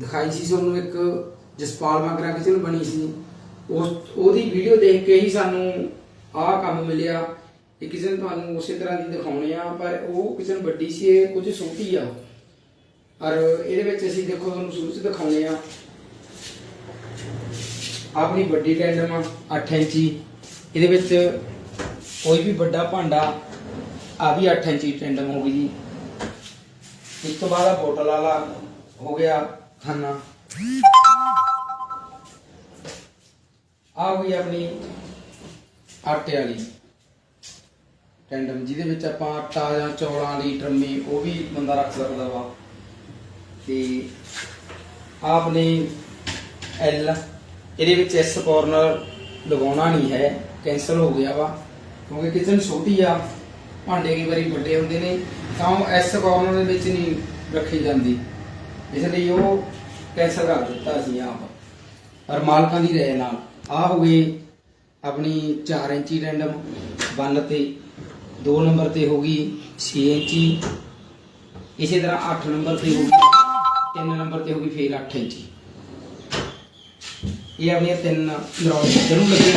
ਦਿਖਾਈ ਸੀ ਤੁਹਾਨੂੰ ਇੱਕ ਜਸਪਾਲ ਵਾਂਗਰਾ ਕਿਸੇ ਨੂੰ ਬਣੀ ਸੀ। ਉਸ, ਉਹਦੀ ਵੀਡੀਓ ਦੇਖ ਕੇ ਹੀ ਸਾਨੂੰ ਆਹ ਕੰਮ ਮਿਲਿਆ ਇਹ ਨੇ ਤੁਹਾਨੂੰ ਉਸੇ ਤਰ੍ਹਾਂ ਦੀ ਦਿਖਾਉਣੀ ਆ, ਪਰ ਉਹ ਕਿਚਨ ਵੱਡੀ ਸੀ, ਇਹ ਕੁਝ ਛੋਟੀ ਆ। ਔਰ ਇਹਦੇ ਵਿੱਚ ਅਸੀਂ ਦੇਖੋ ਤੁਹਾਨੂੰ ਸ਼ੁਰੂ ਚ ਦਿਖਾਉਣੇ ਆ। ਆਪਣੀ ਵੱਡੀ ਟੈਂਡਮ 8 ਇੰਚੀ। ਇਹਦੇ ਵਿੱਚ ਕੋਈ ਵੀ ਵੱਡਾ ਭਾਂਡਾ ਆ ਵੀ 8 ਇੰਚੀ ਟੈਂਡਮ ਹੋ ਗਈ ਜੀ। ਇਸ ਤੋਂ ਬਾਅਦ ਆ ਬੋਟਲ ਵਾਲਾ ਹੋ ਗਿਆ। ਖਾਨਾ। ਆ ਹੋਈ ਆਪਣੀ ਆਟੇ ਵਾਲੀ। ਟੈਂਡਮ ਜਿਹਦੇ ਵਿੱਚ ਆਪਾਂ ਆਟਾ ਜਾਂ ਚੌਲਾਂ ਦੀ ਟਰਮੀ ਉਹ ਵੀ ਬੰਦਾ ਰੱਖ ਸਕਦਾ ਵਾ। ਤੇ ਆਹ ਆਪਣੀ ਐਲ ਇਹਦੇ ਵਿੱਚ ਇਸ ਕੋਰਨਰ ਲਗਾਉਣਾ ਨਹੀਂ ਹੈ ਕੈਨਸਲ ਹੋ ਗਿਆ ਵਾ। ਕਿਉਂਕਿ ਕਿਚਨ ਛੋਟੀ ਆ, ਭਾਂਡੇ ਕਈ ਵਾਰੀ ਵੱਡੇ ਹੁੰਦੇ ਨੇ, ਤਾਂ ਉਹ ਇਸ ਕੋਰਨਰ ਦੇ ਵਿੱਚ ਨਹੀਂ ਰੱਖੀ ਜਾਂਦੀ। ਇਸ ਲਈ ਉਹ ਕੈਂਸਲ ਕਰ ਦਿੱਤਾ ਸੀ ਆਪ। ਪਰ ਮਾਲਕਾਂ ਦੀ ਰਾਏ ਨਾਲ ਆ ਹੋ ਗਏ ਆਪਣੀ 4 ਇੰਚੀ ਰੈਂਡਮ 1 ਤੇ 2 ਨੰਬਰ ਤੇ ਹੋ ਗਈ 6 ਇੰਚੀ। ਇਸੇ ਤਰ੍ਹਾਂ 8 ਨੰਬਰ ਤੇ ਹੋ ਗਈ 3 ਨੰਬਰ ਤੇ ਹੋ ਗਈ ਫੇਰ 8 ਇੰਚੀ। ਇਹ ਆਪਣੀਆਂ ਤਿੰਨ ਨਰੌਲ ਜ਼ਰੂਰ ਲੱਗੇ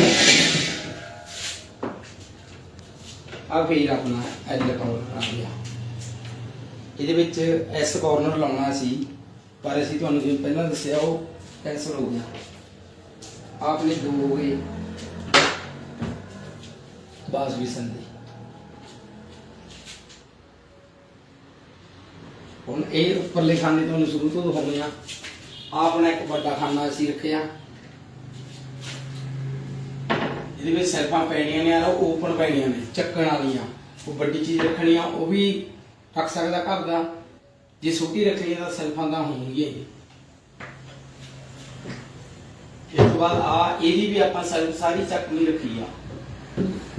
ਆ ਫੇਰ ਆਪਣਾ ਐਲ ਕਾਰਨਰ ਆ ਗਿਆ। ਇਹਦੇ ਵਿੱਚ ਐਸ ਕਾਰਨਰ ਲਾਉਣਾ ਸੀ। ਪਰ ਅਸੀਂ ਤੁਹਾਨੂੰ ਜਿਵੇਂ ਪਹਿਲਾਂ ਦੱਸਿਆ, ਉਹ ਕੈਂਸਲ ਹੋ ਗਿਆ। ਆਪਨੇ ਦੋ ਹੋ ਗਏ ਬਾਸ ਵੀ ਸੰਦੇ ਹੁਣ ਇਹ ਉੱਪਰਲੇ ਖਾਨੇ ਤੁਹਾਨੂੰ ਸ਼ੁਰੂ ਤੋਂ ਦਿਖਾਉਂਦੇ ਆ ਆਹ ਆਪਣਾ ਇੱਕ ਵੱਡਾ ਖਾਨਾ ਅਸੀਂ ਰੱਖਿਆ। ਇਹਦੇ ਵਿੱਚ ਸੈਲਫਾਂ ਪੈਣੀਆਂ ਨੇ ਆ ਉਹ ਓਪਨ ਪੈਣੀਆਂ ਨੇ, ਚੱਕਣ ਵਾਲੀਆਂ। ਉਹ ਵੱਡੀ ਚੀਜ਼ ਰੱਖਣੀ ਆ, ਉਹ ਵੀ ਰੱਖ ਸਕਦਾ ਘਰ ਦਾ। ਜੇ ਛੋਟੀ ਰੱਖਣੀ ਆ ਤਾਂ ਸੈਲਫਾਂ ਤਾਂ ਹੋਣਗੀਆਂ ਹੀ। ਇਸ ਤੋਂ ਬਾਅਦ ਆ ਇਹਦੀ ਵੀ ਆਪਾਂ ਸੈਲਫ ਸਾਰੀ ਚੱਕਣੀ ਰੱਖੀ ਆ।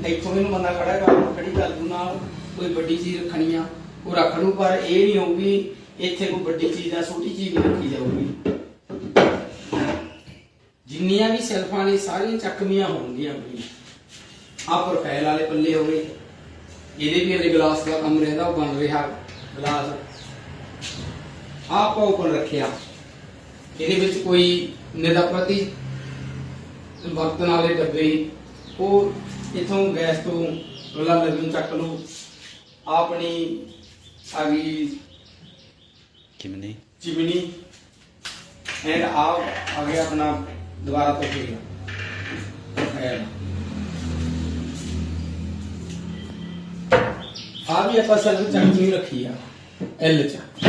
ਇੱਥੋਂ ਇਹਨੂੰ ਬੰਦਾ ਖੜਾ ਕਰ, ਖੜੀ ਕਰ ਦੂ ਨਾਲ, ਕੋਈ ਵੱਡੀ ਚੀਜ਼ ਰੱਖਣੀ ਆ, ਉਹ ਰੱਖ ਲੂ ਪਰ ਇਹ ਨਹੀਂ ਹੋਊਗੀ ਇੱਥੇ ਕੋਈ ਵੱਡੀ ਚੀਜ਼ ਆ ਛੋਟੀ ਚੀਜ਼ ਨਹੀਂ ਰੱਖੀ ਜਾਊਗੀ। ਜਿੰਨੀਆਂ ਵੀ ਸੈਲਫਾਂ ਨੇ, ਸਾਰੀਆਂ ਚੱਕਵੀਆਂ ਹੋਣਗੀਆਂ ਆਪਣੀਆਂ ਆ ਪ੍ਰੋਫਾਈਲ ਵਾਲੇ ਪੱਲੇ ਹੋ ਇਹਦੇ ਵੀ ਹਲੇ ਗਲਾਸ ਦਾ ਕੰਮ ਰਹਿੰਦਾ, ਉਹ ਬਣ ਰਿਹਾ ਗਲਾਸ ਆਪਾਂ ਉੱਪਰ ਰੱਖਿਆ। ਇਹਦੇ ਵਿੱਚ ਕੋਈ ਨਿਰਾਪਤੀ ਵਰਤਨ ਵਾਲੇ ਡੱਬੇ ਉਹ ਇਥੋਂ ਗੈਸ ਤੋਂ ਰੋਲਾ ਲੱਗਣ ਚੱਕ ਲਓ। ਆਪਣੀ ਆ ਗਈ ਚਿਮਨੀ। ਚਿਮਨੀ। ਐਂਡ ਆ ਆ ਗਿਆ ਆਪਣਾ ਦੁਬਾਰਾ ਤੋਂ ਫੇਰ। ਆ ਵੀ ਆਪਾਂ ਸੈਲਫ ਚੱਕੀ ਰੱਖੀ ਆ ਐਲ ਚ।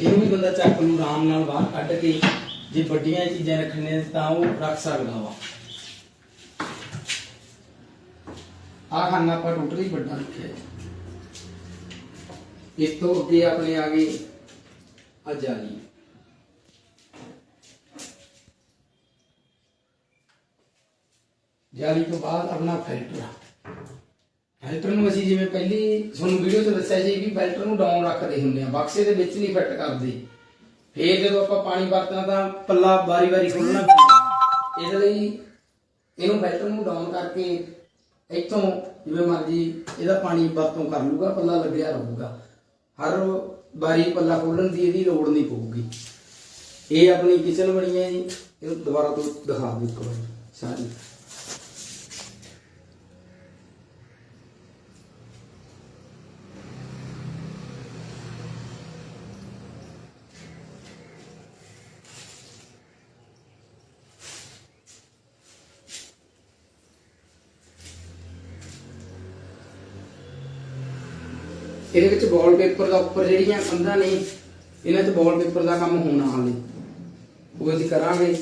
ਇਹਨੂੰ ਵੀ ਬੰਦਾ ਚੱਕ ਨੂੰ ਆਰਾਮ ਨਾਲ ਬਾਹਰ ਕੱਢ ਕੇ ਜੇ ਵੱਡੀਆਂ ਚੀਜ਼ਾਂ ਰੱਖਣੀਆਂ ਤਾਂ ਉਹ ਰੱਖ ਸਕਦਾ ਵਾ। ਆ ਖਾਨਾ ਆਪਾਂ ਟੋਟਲੀ ਵੱਡਾ ਰੱਖਿਆ ਹੈ। ਇਸ ਤੋਂ ਅੱਗੇ ਆਪਣੇ ਆ ਗਏ ਆ ਜਾਲੀ ਜਾਲੀ ਤੋਂ ਬਾਅਦ ਆਪਣਾ ਫਿਲਟਰ ਫਿਲਟਰ ਨੂੰ ਅਸੀਂ ਜਿਵੇਂ ਪਹਿਲੀ ਤੁਹਾਨੂੰ ਵੀਡੀਓ 'ਚ ਦੱਸਿਆ ਸੀ ਵੀ ਫਿਲਟਰ ਨੂੰ ਡਾਊਨ ਰੱਖਦੇ ਹੁੰਦੇ ਆ, ਬਕਸੇ ਦੇ ਵਿੱਚ ਨਹੀਂ ਫਿੱਟ ਕਰਦੇ। ਫੇਰ ਜਦੋਂ ਆਪਾਂ ਪਾਣੀ ਵਰਤਣਾ ਤਾਂ ਪੱਲਾ ਵਾਰੀ-ਵਾਰੀ ਖੋਲਣਾ ਪੈਂਦਾ। ਇਸ ਲਈ ਇਹਨੂੰ ਫਿਲਟਰ ਨੂੰ ਡਾਊਨ ਕਰਕੇ ਇੱਥੋਂ ਜਿਵੇਂ ਮਰਜ਼ੀ ਇਹਦਾ ਪਾਣੀ ਵਰਤੋਂ ਕਰ ਲੂਗਾ ਪੱਲਾ ਲੱਗਿਆ ਰਹੂਗਾ। ਹਰ ਵਾਰੀ ਪੱਲਾ ਖੋਲਣ ਦੀ ਇਹਦੀ ਲੋੜ ਨਹੀਂ ਪਊਗੀ। ਇਹ ਆਪਣੀ ਕਿਚਨ ਬਣੀ ਹੈ ਜੀ। ਇਹਨੂੰ ਦੁਬਾਰਾ ਤੋਂ ਦਿਖਾ ਦਿਓ ਇੱਕ ਵਾਰ। ਸਾਰੀ। ਇਹਦੇ ਵਿੱਚ ਵਾਲਪੇਪਰ ਦਾ ਉੱਪਰ ਜਿਹੜੀਆਂ ਕੰਧਾਂ ਨੇ, ਇਹਨਾਂ 'ਚ ਵਾਲਪੇਪਰ ਦਾ ਕੰਮ ਹੋਣਾ ਹਾਲੇ। ਉਹ ਅਸੀਂ ਕਰਾਂਗੇ।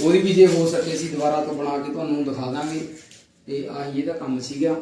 ਉਹਦੀ ਵੀ ਜੇ ਹੋ ਸਕੇ ਅਸੀਂ ਦੁਬਾਰਾ ਤੋਂ ਬਣਾ ਕੇ ਤੁਹਾਨੂੰ ਦਿਖਾ ਦਾਂਗੇ। ਤੇ ਆਹੀ ਇਹਦਾ ਕੰਮ ਸੀਗਾ।